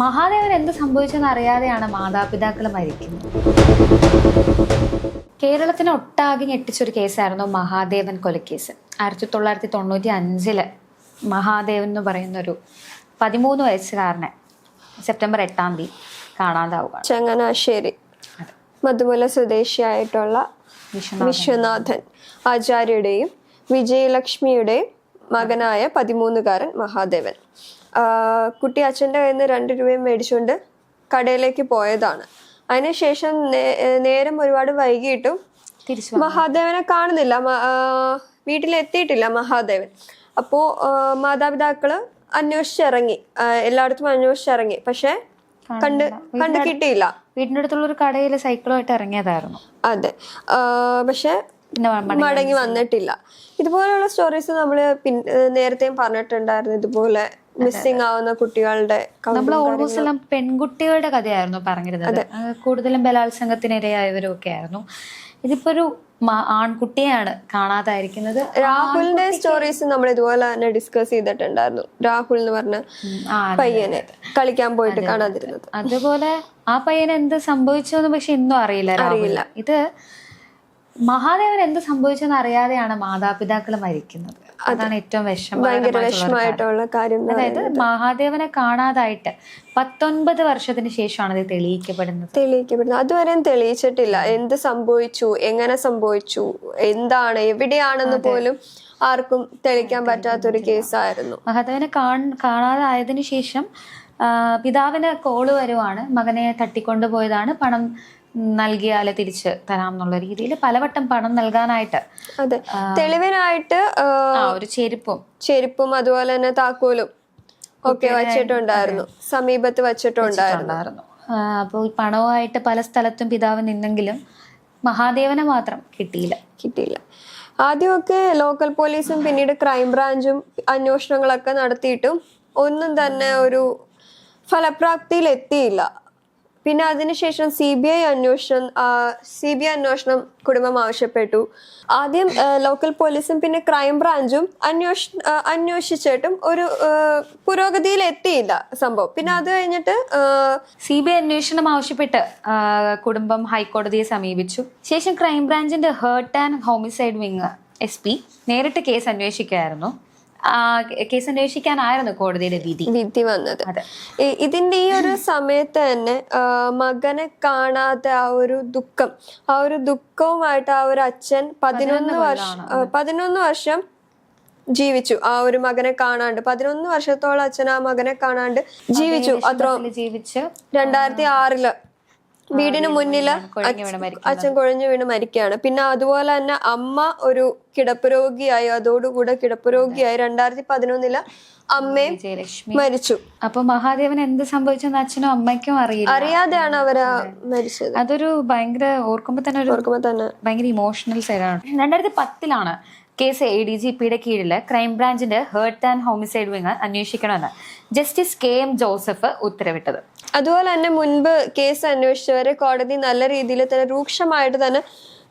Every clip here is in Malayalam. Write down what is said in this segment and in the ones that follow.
മഹാദേവൻ എന്ത് സംഭവിച്ചെന്ന് അറിയാതെയാണ് മാതാപിതാക്കൾ മരിക്കുന്നത്. കേരളത്തിന് ഒട്ടാകെ ഞെട്ടിച്ചൊരു കേസായിരുന്നു മഹാദേവൻ കൊലക്കേസ്. ആയിരത്തി തൊള്ളായിരത്തി തൊണ്ണൂറ്റി അഞ്ചിൽ മഹാദേവൻ എന്ന് പറയുന്നൊരു പതിമൂന്ന് വയസ്സുകാരനെ സെപ്റ്റംബർ എട്ടാം തീയതി കാണാതാവുക ചങ്ങനാശ്ശേരി. മധുമല സ്വദേശിയായിട്ടുള്ള വിശ്വനാഥൻ ആചാര്യയുടെയും വിജയലക്ഷ്മിയുടെയും മകനായ പതിമൂന്നുകാരൻ മഹാദേവൻ. കുട്ടി അച്ഛന്റെ കയ്യിൽ നിന്ന് രണ്ട് രൂപയും മേടിച്ചുകൊണ്ട് കടയിലേക്ക് പോയതാണ്. അതിനുശേഷം നേരം ഒരുപാട് വന്നു. മഹാദേവനെ കാണുന്നില്ല. വീട്ടിലെത്തിയിട്ടില്ല മഹാദേവൻ. അപ്പോ മാതാപിതാക്കൾ അന്വേഷിച്ചിറങ്ങി. എല്ലായിടത്തും അന്വേഷിച്ചിറങ്ങി. പക്ഷെ കണ്ട് കണ്ടു കിട്ടിയില്ല. വീടിന്റെ അടുത്തുള്ള ഒരു കടയിൽ സൈക്കിളുമായിട്ട് ഇറങ്ങിയതായിരുന്നു. അതെ. പക്ഷെ മടങ്ങി മടങ്ങി വന്നിട്ടില്ല. ഇതുപോലെയുള്ള സ്റ്റോറീസ് നമ്മൾ നേരത്തെയും പറഞ്ഞിട്ടുണ്ടായിരുന്നു. ഇതുപോലെ മിസ്സിംഗ് ആവുന്ന കുട്ടികളുടെ നമ്മൾ ഓൾമോസ്റ്റ് എല്ലാം പെൺകുട്ടികളുടെ കഥയായിരുന്നു പറഞ്ഞിരുന്നത്. കൂടുതലും ബലാത്സംഗത്തിനിരയായവരും ഒക്കെ ആയിരുന്നു ഇതിപ്പോ ഒരു ആൺകുട്ടിയാണ് കാണാതായിരിക്കുന്നത്. രാഹുലിന്റെ സ്റ്റോറീസ് നമ്മൾ ഇതുപോലെ തന്നെ ഡിസ്കസ് ചെയ്തിട്ടുണ്ടായിരുന്നു. രാഹുൽ എന്ന് പറഞ്ഞ പയ്യനെ കളിക്കാൻ പോയിട്ട് കാണാതിരുന്നത്. അതുപോലെ ആ പയ്യന് എന്ത് സംഭവിച്ചു എന്ന് പക്ഷെ ഇന്നും അറിയില്ല അറിയില്ല. ഇത് മഹാദേവൻ എന്ത് സംഭവിച്ചെന്ന് അറിയാതെയാണ് മാതാപിതാക്കൾ മരിക്കുന്നത്. അതാണ് ഏറ്റവും ഭയങ്കര. വിഷമമായിട്ടുള്ള കാര്യം അതായത് മഹാദേവനെ കാണാതായിട്ട് പത്തൊൻപത് വർഷത്തിന് ശേഷമാണ് ഇത് തെളിയിക്കപ്പെടുന്നത്. തെളിയിക്കപ്പെടുന്നത്. അതുവരെയും തെളിയിച്ചിട്ടില്ല. എന്ത് സംഭവിച്ചു? എങ്ങനെ സംഭവിച്ചു? എന്താണ്? എവിടെയാണെന്ന് പോലും ആർക്കും തെളിയിക്കാൻ പറ്റാത്തൊരു കേസായിരുന്നു. മഹാദേവനെ കാണാതായതിനു ശേഷം പിതാവിന് കോൾ വരുവാണ്. മകനെ തട്ടിക്കൊണ്ടുപോയതാണ് പണം നൽകിയാൽ തിരിച്ച് തരാം എന്നുള്ള രീതിയിൽ പലവട്ടം പണം നൽകാനായിട്ട്. അതെ. തെളിവിനായിട്ട് ഒരു ചെരുപ്പും. ചെരുപ്പും അതുപോലെ തന്നെ താക്കോലും ഒക്കെ വച്ചിട്ടുണ്ടായിരുന്നു. സമീപത്ത് വച്ചിട്ടുണ്ടായിരുന്നു. അപ്പോൾ ഈ പണവുമായിട്ട് പല സ്ഥലത്തും പിതാവ് നിന്നെങ്കിലും മഹാദേവനെ മാത്രം കിട്ടിയില്ല. കിട്ടിയില്ല. ആദ്യമൊക്കെ ലോക്കൽ പോലീസും പിന്നീട് ക്രൈം ബ്രാഞ്ചും അന്വേഷണങ്ങളൊക്കെ നടത്തിയിട്ടും ഒന്നും തന്നെ ഒരു ഫലപ്രാപ്തിയിൽ എത്തിയില്ല പിന്നെ അതിനുശേഷം സി ബി ഐ അന്വേഷണം സി ബി ഐ അന്വേഷണം കുടുംബം ആവശ്യപ്പെട്ടു. ആദ്യം ലോക്കൽ പോലീസും പിന്നെ ക്രൈം ബ്രാഞ്ചും അന്വേഷ അന്വേഷിച്ചിട്ടും ഒരു പുരോഗതിയിൽ എത്തിയില്ല സംഭവം. പിന്നെ അത് കഴിഞ്ഞിട്ട് സി ബി ഐ അന്വേഷണം ആവശ്യപ്പെട്ട് കുടുംബം ഹൈക്കോടതിയെ സമീപിച്ചു. ശേഷം ക്രൈംബ്രാഞ്ചിന്റെ hurt and homicide wing S P നേരിട്ട് കേസ് അന്വേഷിക്കുകയായിരുന്നു. കേസ് അന്വേഷിക്കാനായിരുന്നു കോടതിയുടെ വിധി. വിധി വന്നത്. ഇതിന്റെ ഈ ഒരു സമയത്ത് തന്നെ മകനെ കാണാത്ത ആ ഒരു ദുഃഖം ആ ഒരു ദുഃഖവുമായിട്ട് ആ ഒരു അച്ഛൻ പതിനൊന്ന് വർഷം പതിനൊന്ന് വർഷം ജീവിച്ചു ആ ഒരു മകനെ കാണാണ്ട്. പതിനൊന്ന് വർഷത്തോളം അച്ഛൻ ആ മകനെ കാണാണ്ട് ജീവിച്ചു. അത്ര ജീവിച്ച്. രണ്ടായിരത്തി ആറിൽ വീടിന് മരിക്കുന്നത്. അച്ഛൻ കുഴഞ്ഞു വീണ് മരിക്കുകയാണ് പിന്നെ അതുപോലെ തന്നെ അമ്മ ഒരു കിടപ്പ് രോഗിയായി അതോടുകൂടെ കിടപ്പ് രോഗിയായി രണ്ടായിരത്തി പതിനൊന്നിൽ അമ്മയും മരിച്ചു. അപ്പൊ മഹാദേവൻ എന്ത് സംഭവിച്ചെന്ന് അച്ഛനും അമ്മയ്ക്കും അറിയില്ല. അറിയാതെയാണ് അവർ മരിച്ചത്. അതൊരു ഭയങ്കര ഓർക്കുമ്പോ തന്നെ ഒരു ഓർക്കുമ്പോ തന്നെ. ഭയങ്കര ഇമോഷണൽ സൈഡാണ് രണ്ടായിരത്തി പത്തിലാണ് കേസ് എ ഡി ജി പിയുടെ കീഴിൽ ക്രൈംബ്രാഞ്ചിന്റെ ഹേർട്ട് ആൻഡ് ഹോമിസൈഡ് വിങ് അന്വേഷിക്കണമെന്ന് ജസ്റ്റിസ് കെ എം ജോസഫ് ഉത്തരവിട്ടത്. അതുപോലെ തന്നെ മുൻപ് കേസ് അന്വേഷിച്ചവരെ കോടതി നല്ല രീതിയിൽ തന്നെ രൂക്ഷമായിട്ട് തന്നെ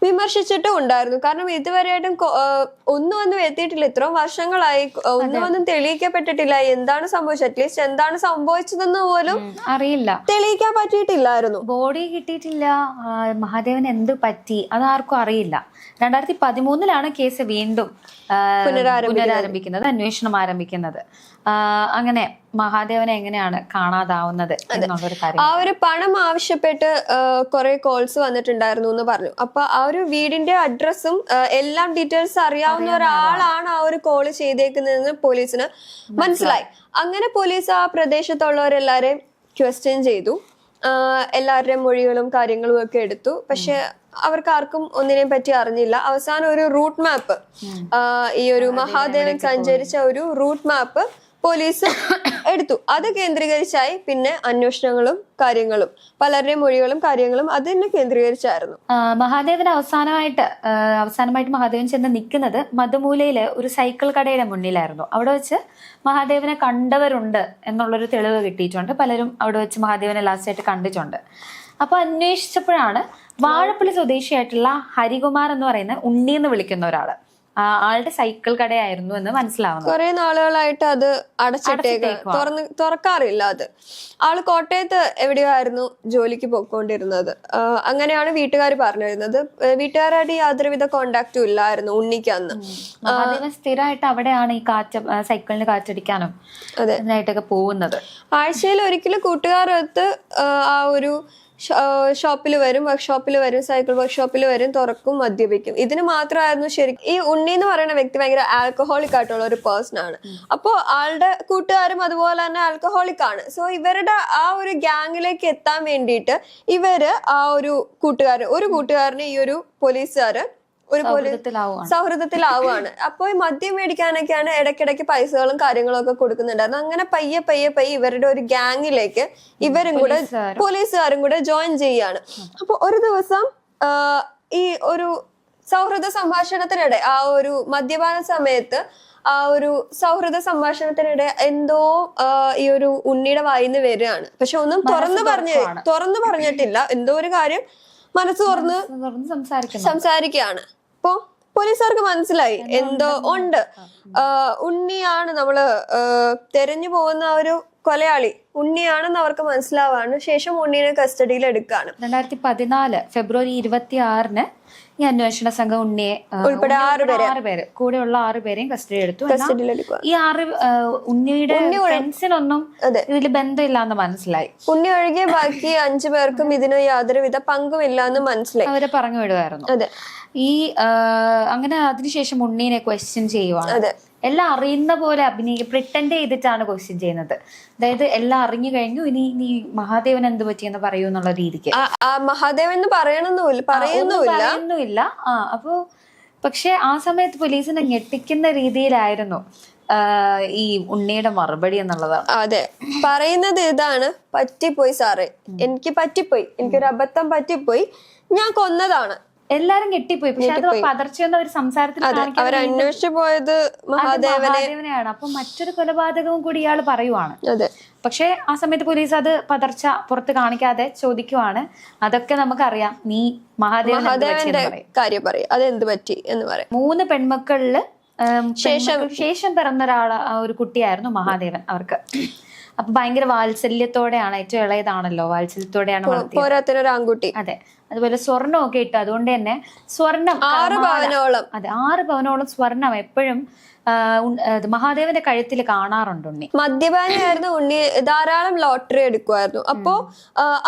വിമർശിച്ചിട്ടും ഉണ്ടായിരുന്നു. കാരണം ഇതുവരെയായിട്ടും ഒന്നും ഒന്നും എത്തിയിട്ടില്ല. ഇത്രയും വർഷങ്ങളായി. ഒന്നും ഒന്നും തെളിയിക്കപ്പെട്ടിട്ടില്ല. എന്താണ് സംഭവിച്ചത്? അറ്റ്ലീസ്റ്റ് എന്താണ് സംഭവിച്ചതെന്ന് പോലും അറിയില്ല. തെളിയിക്കാൻ പറ്റിയിട്ടില്ലായിരുന്നു. ബോഡി കിട്ടിയിട്ടില്ല. മഹാദേവൻ എന്ത് പറ്റി? അതാർക്കും അറിയില്ല. രണ്ടായിരത്തി പതിമൂന്നിലാണ് കേസ് വീണ്ടും പുനരാരംഭിക്കുന്നത്. അന്വേഷണം ആരംഭിക്കുന്നത്. അങ്ങനെ മഹാദേവനെ എങ്ങനെയാണ് കാണാതാവുന്നത് എന്നുള്ളൊരു കാര്യം. ആ ഒരു പണം ആവശ്യപ്പെട്ട് കുറെ കോൾസ് വന്നിട്ടുണ്ടായിരുന്നു എന്ന് പറഞ്ഞു. അപ്പൊ ആ ഒരു വീടിന്റെ അഡ്രസ്സും എല്ലാം ഡീറ്റെയിൽസ് അറിയാവുന്ന ഒരാളാണ് ആ ഒരു കോൾ ചെയ്തേക്കുന്നതെന്ന് പോലീസിന് മനസ്സിലായി. അങ്ങനെ പോലീസ് ആ പ്രദേശത്തുള്ളവരെല്ലാരെയും ക്വസ്റ്റ്യൻ ചെയ്തു. എല്ലാവരുടെയും മൊഴികളും കാര്യങ്ങളും ഒക്കെ എടുത്തു. പക്ഷെ അവർക്ക് ആർക്കും ഒന്നിനെയും പറ്റി അറിഞ്ഞില്ല. അവസാനം ഒരു റൂട്ട് മാപ്പ് ഈ ഒരു മഹാദേവൻ സഞ്ചരിച്ച ഒരു റൂട്ട് മാപ്പ് പോലീസ് എടുത്തു. അത് കേന്ദ്രീകരിച്ചായി പിന്നെ അന്വേഷണങ്ങളും കാര്യങ്ങളും പലരുടെയും മൊഴികളും കാര്യങ്ങളും അത് തന്നെ കേന്ദ്രീകരിച്ചായിരുന്നു. മഹാദേവൻ അവസാനമായിട്ട് അവസാനമായിട്ട് മഹാദേവൻ ചെന്ന് നിൽക്കുന്നത് മധുമൂലയിൽ ഒരു സൈക്കിൾ കടയുടെ മുന്നിലായിരുന്നു. അവിടെ വെച്ച് മഹാദേവനെ കണ്ടവരുണ്ട് എന്നുള്ളൊരു തെളിവ് കിട്ടിയിട്ടുണ്ട്. പലരും അവിടെ വെച്ച് മഹാദേവനെ ലാസ്റ്റ് ആയിട്ട് കണ്ടിട്ടുണ്ട്. അപ്പൊ അന്വേഷിച്ചപ്പോഴാണ് വാഴപ്പള്ളി സ്വദേശിയായിട്ടുള്ള ഹരികുമാർ എന്ന് പറയുന്ന ഉണ്ണി എന്ന് വിളിക്കുന്ന ഒരാൾ. ആ, ആളുടെ സൈക്കിൾ കടയായിരുന്നു എന്ന് മനസ്സിലാവുന്നു. കുറെ നാളുകളായിട്ട് അത് അടച്ചിട്ടേക്ക്. തുറന്ന് തുറക്കാറില്ല അത്. ആൾ കോട്ടയത്ത് എവിടെയായിരുന്നു ജോലിക്ക് പോയിക്കൊണ്ടിരുന്നത്? അങ്ങനെയാണ് വീട്ടുകാർ പറഞ്ഞിരുന്നത്. വീട്ടുകാരായിട്ട് യാതൊരുവിധ കോണ്ടാക്റ്റും ഇല്ലായിരുന്നു ഉണ്ണിക്കന്ന്. സ്ഥിരമായിട്ട് അവിടെയാണ് ഈ കാറ്റ് സൈക്കിളിന് കാറ്റടിക്കാനും അതെ. പോകുന്നത്. ആഴ്ചയിൽ ഒരിക്കലും കൂട്ടുകാരൊത്ത് ആ ഒരു ഷോപ്പിൽ വരും വർക്ക്ഷോപ്പിൽ വരും സൈക്കിൾ വർക്ക്ഷോപ്പിൽ വരും തുറക്കും മദ്യപിക്കും. ഇതിന് മാത്രമായിരുന്നു ശരിക്കും ഈ ഉണ്ണി എന്ന് പറയുന്ന വ്യക്തി ഭയങ്കര ആൽക്കഹോളിക് ആയിട്ടുള്ള ഒരു പേഴ്സൺ ആണ്. അപ്പോൾ ആളുടെ കൂട്ടുകാരും അതുപോലെ തന്നെ ആൽക്കഹോളിക് ആണ്. സോ ഇവരുടെ ആ ഒരു ഗ്യാങ്ങിലേക്ക് എത്താൻ വേണ്ടിയിട്ട് ഇവർ ആ ഒരു കൂട്ടുകാരൻ ഒരു കൂട്ടുകാരനെ ഈ ഒരു പോലീസുകാര് ഒരു പോലീസ് സൗഹൃദത്തിലാവുകയാണ് അപ്പോൾ ഈ മദ്യം മേടിക്കാനൊക്കെയാണ് ഇടയ്ക്കിടയ്ക്ക് പൈസകളും കാര്യങ്ങളും ഒക്കെ കൊടുക്കുന്നുണ്ടായിരുന്നു അങ്ങനെ പയ്യെ പയ്യെ പയ്യെ ഇവരുടെ ഒരു ഗ്യാങ്ങിലേക്ക് ഇവരും കൂടെ പോലീസുകാരും. കൂടെ ജോയിൻ ചെയ്യാണ് അപ്പൊ ഒരു ദിവസം ഈ ഒരു സൗഹൃദ സംഭാഷണത്തിനിടെ ആ ഒരു മദ്യപാന സമയത്ത് ആ ഒരു സൗഹൃദ സംഭാഷണത്തിനിടെ എന്തോ ഈ ഒരു ഉണ്ണിയുടെ വായിന്ന് വരികയാണ്. പക്ഷെ ഒന്നും തുറന്നു പറഞ്ഞ് തുറന്നു പറഞ്ഞിട്ടില്ല. എന്തോ ഒരു കാര്യം മനസ്സ് തുറന്ന് സംസാരിക്കുകയാണ്. അപ്പൊ പോലീസുകാർക്ക് മനസ്സിലായി. എന്തോ ഉണ്ട്. ഉണ്ണിയാണ് നമ്മൾ തെരഞ്ഞു പോകുന്ന ഒരു കൊലയാളി ഉണ്ണിയാണെന്ന് അവർക്ക് മനസ്സിലാവാണ് ശേഷം ഉണ്ണിനെ കസ്റ്റഡിയിൽ എടുക്കാണ് രണ്ടായിരത്തി പതിനാല് ഫെബ്രുവരി ഇരുപത്തി ആറിന് ഈ അന്വേഷണ സംഘം ഉണ്ണിയെ ഉൾപ്പെടെ ആറ് പേരെ. ആറ് പേര് കൂടെയുള്ള ആറ് പേരെയും കസ്റ്റഡി എടുത്തു. ഈ ആറ് ഉണ്ണിയുടെ ഫ്രണ്ട്സിനൊന്നും. ഇതിൽ ബന്ധമില്ലാന്ന് മനസ്സിലായി. ഉണ്ണി ഒഴികെ ബാക്കി അഞ്ചു പേർക്കും ഇതിന് യാതൊരുവിധ പങ്കുമില്ല എന്ന് മനസ്സിലായി. അവരെ പറഞ്ഞു വിടുമായിരുന്നു അതെ. ഈ അങ്ങനെ അതിനുശേഷം ഉണ്ണീനെ ക്വസ്റ്റ്യൻ ചെയ്യുവാണ്. അതെ. എല്ലാം അറിയുന്ന പോലെ അഭിനയിക്കുക പ്രിട്ടൻഡ് ചെയ്തിട്ടാണ് ക്വസ്റ്റ്യൻ ചെയ്യുന്നത്. അതായത് എല്ലാം അറിഞ്ഞു കഴിഞ്ഞു ഇനി നീ മഹാദേവൻ എന്ത് പറ്റിയെന്ന് പറയൂ എന്നുള്ള രീതിക്ക്. മഹാദേവൻ എന്ന് പറയണമെന്നില്ല പറയുന്നുമില്ല. ആ അപ്പോ പക്ഷെ ആ സമയത്ത് പോലീസിനെ ഞെട്ടിക്കുന്ന രീതിയിലായിരുന്നു ഈ ഉണ്ണിയുടെ മറുപടി എന്നുള്ളത്. അതെ. പറയുന്നത് ഇതാണ് പറ്റിപ്പോയി സാറേ. എനിക്ക് പറ്റിപ്പോയി. എനിക്കൊരു അബദ്ധം പറ്റിപ്പോയി. ഞാൻ കൊന്നതാണ്. എല്ലാരും കെട്ടിപ്പോയി പക്ഷെ അത് പതർച്ചയൊന്നും അവർ സംസാരത്തിൽ അവർ അന്വേഷിച്ചു പോയത് മഹാദേവനെ മഹാദേവനെയാണ്. അപ്പൊ മറ്റൊരു കൊലപാതകവും കൂടി ഇയാൾ പറയുവാണ്. പക്ഷെ ആ സമയത്ത് പോലീസ് അത് പതർച്ച പുറത്ത് കാണിക്കാതെ ചോദിക്കുവാണ്. അതൊക്കെ നമുക്കറിയാം. നീ മഹാദേവൻ മഹാദേവന്റെ കാര്യം പറയും. അതെന്ത് പറ്റി എന്ന് പറയും. മൂന്ന് പെൺമക്കളിൽ ശേഷം ശേഷം പിറന്ന ഒരാൾ ആ ഒരു കുട്ടിയായിരുന്നു മഹാദേവൻ അവർക്ക്. അപ്പൊ ഭയങ്കര വാത്സല്യത്തോടെയാണ് ഏറ്റവും ഇളയതാണല്ലോ വാത്സല്യത്തോടെയാണ് ഒരു ആൺകുട്ടി അതെ. അതുപോലെ സ്വർണമൊക്കെ ഇട്ട്. അതുകൊണ്ട് തന്നെ സ്വർണം ആറ് പവനോളം. അതെ ആറ് പവനോളം സ്വർണം എപ്പോഴും മഹാദേവന്റെ കഴുത്തിൽ കാണാറുണ്ട് ഉണ്ണി. മദ്യപാനിയായിരുന്നു ഉണ്ണി. ധാരാളം ലോട്ടറി എടുക്കുമായിരുന്നു. അപ്പോ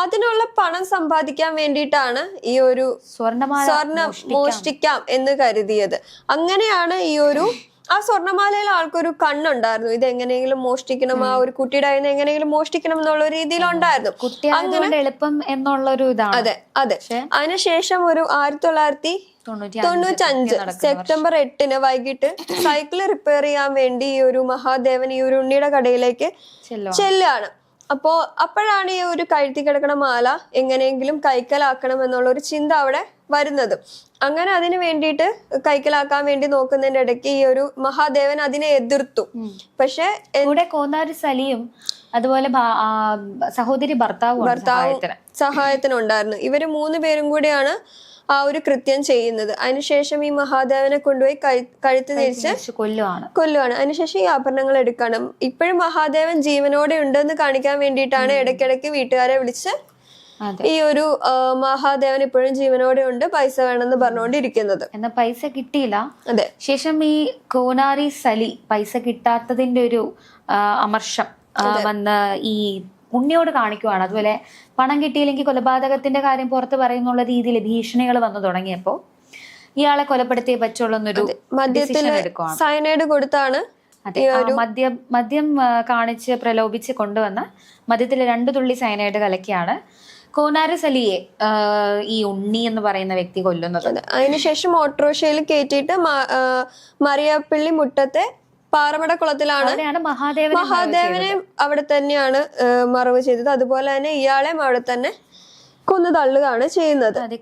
അതിനുള്ള പണം സമ്പാദിക്കാൻ വേണ്ടിയിട്ടാണ് ഈ ഒരു സ്വർണ സ്വർണം മോഷ്ടിക്കാം എന്ന് കരുതിയത്. അങ്ങനെയാണ് ഈ ഒരു ആ സ്വർണമാലയിൽ ആൾക്കൊരു കണ്ണുണ്ടായിരുന്നു. ഇത് എങ്ങനെയെങ്കിലും മോഷ്ടിക്കണം ആ ഒരു കുട്ടിയുടെ അതിനെ എങ്ങനെയെങ്കിലും മോഷ്ടിക്കണം എന്നുള്ള രീതിയിലുണ്ടായിരുന്നു കുട്ടിയായതുകൊണ്ട് എളുപ്പം എന്നുള്ള ഒരു ഇതാണ്. അതെ അതെ. അതിനുശേഷം ഒരു ആയിരത്തി തൊള്ളായിരത്തി തൊണ്ണൂറ്റി തൊണ്ണൂറ്റഞ്ച് സെപ്റ്റംബർ എട്ടിന് വൈകിട്ട് സൈക്കിൾ റിപ്പയർ ചെയ്യാൻ വേണ്ടി ഈ ഒരു മഹാദേവൻ ഈ ഒരു ഉണ്ണിയുടെ കടയിലേക്ക് ചെല്ലാണ് ചെല്ലുകയാണ്. അപ്പോ അപ്പോഴാണ് ഈ ഒരു കഴുത്തി കിടക്കണ മാല എങ്ങനെയെങ്കിലും കൈക്കലാക്കണം എന്നുള്ള ഒരു ചിന്ത അവിടെ വരുന്നത്. അങ്ങനെ അതിന് വേണ്ടിയിട്ട് കൈക്കലാക്കാൻ വേണ്ടി നോക്കുന്നതിന്റെ ഇടയ്ക്ക് ഈ ഒരു മഹാദേവൻ അതിനെ എതിർത്തു. പക്ഷെ കൂടെ കോന്നാരി സലിയും അതുപോലെ സഹോദരി ഭർത്താവ് ഭർത്താവ് സഹായത്തിനുണ്ടായിരുന്നു. ഇവർ മൂന്ന് പേരും കൂടിയാണ് ആ ഒരു കൃത്യം ചെയ്യുന്നത്. അതിനുശേഷം ഈ മഹാദേവനെ കൊണ്ടുപോയി കഴു- കഴുത്ത് തിരിച്ച് കൊല്ലുവാണ്. കൊല്ലുവാണ്. അതിനുശേഷം ഈ ആഭരണങ്ങൾ എടുക്കണം. ഇപ്പോഴും മഹാദേവൻ ജീവനോടെ ഉണ്ടെന്ന് കാണിക്കാൻ വേണ്ടിയിട്ടാണ് ഇടയ്ക്കിടയ്ക്ക് വീട്ടുകാരെ വിളിച്ച് ഈ ഒരു മഹാദേവൻ ഇപ്പോഴും ജീവനോടെ ഉണ്ട് പൈസ വേണമെന്ന് പറഞ്ഞുകൊണ്ടിരിക്കുന്നത്. എന്നാ പൈസ കിട്ടിയില്ല. അതെ. ശേഷം ഈ കോനാരി സലി പൈസ കിട്ടാത്തതിന്റെ ഒരു അമർഷം വന്ന് ഈ ഉണ്ണിയോട് കാണിക്കുവാണ്. അതുപോലെ പണം കിട്ടിയില്ലെങ്കിൽ കൊലപാതകത്തിന്റെ കാര്യം പുറത്ത് പറയുന്നുള്ള രീതിയിൽ ഭീഷണികൾ വന്നു തുടങ്ങിയപ്പോ ഇയാളെ കൊലപ്പെടുത്തിയേ പറ്റുള്ളൂ എന്നൊരു മദ്യത്തിൽ സയനൈഡ് കൊടുത്താണ് മദ്യം മദ്യം കാണിച്ച് പ്രലോഭിച്ച് കൊണ്ടുവന്ന മദ്യത്തിൽ രണ്ടു തുള്ളി സയനൈഡ് കലക്കിയാണ് കോനാരസ് അലിയെ ഈ ഉണ്ണി എന്ന് പറയുന്ന വ്യക്തി കൊല്ലുന്നത്. അതെ. അതിനുശേഷം ഓട്ടോറിക്ഷയിൽ കയറ്റിയിട്ട് മറിയപ്പള്ളി മുട്ടത്തെ പാറമട കുളത്തിലാണ് മഹാദേവനെ അവിടെ തന്നെയാണ് മറവ് ചെയ്തത്. അതുപോലെ തന്നെ ഇയാളെയും അവിടെ തന്നെ കൊന്നു തള്ളുകയാണ് ചെയ്യുന്നത്